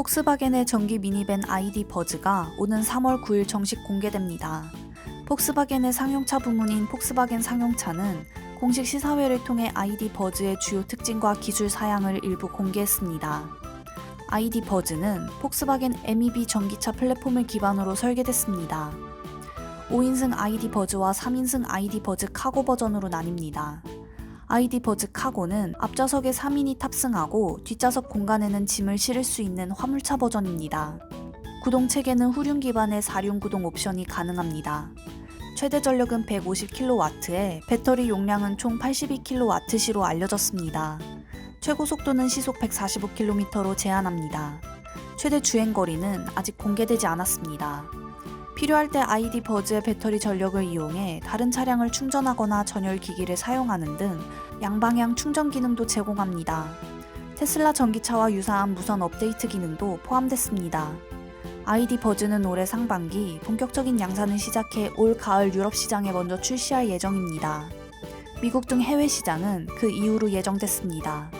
폭스바겐의 전기 미니밴 ID 버즈가 오는 3월 9일 정식 공개됩니다. 폭스바겐의 상용차 부문인 폭스바겐 상용차는 공식 시사회를 통해 ID 버즈의 주요 특징과 기술 사양을 일부 공개했습니다. ID 버즈는 폭스바겐 MEB 전기차 플랫폼을 기반으로 설계됐습니다. 5인승 ID 버즈와 3인승 ID 버즈 카고 버전으로 나뉩니다. ID 버즈 카고는 앞좌석에 3인이 탑승하고 뒷좌석 공간에는 짐을 실을 수 있는 화물차 버전입니다. 구동 체계는 후륜 기반의 4륜 구동 옵션이 가능합니다. 최대 전력은 150kW에 배터리 용량은 총 82kWh로 알려졌습니다. 최고 속도는 시속 145km로 제한합니다. 최대 주행 거리는 아직 공개되지 않았습니다. 필요할 때 ID 버즈의 배터리 전력을 이용해 다른 차량을 충전하거나 전열 기기를 사용하는 등 양방향 충전 기능도 제공합니다. 테슬라 전기차와 유사한 무선 업데이트 기능도 포함됐습니다. ID 버즈는 올해 상반기 본격적인 양산을 시작해 올 가을 유럽 시장에 먼저 출시할 예정입니다. 미국 등 해외 시장은 그 이후로 예정됐습니다.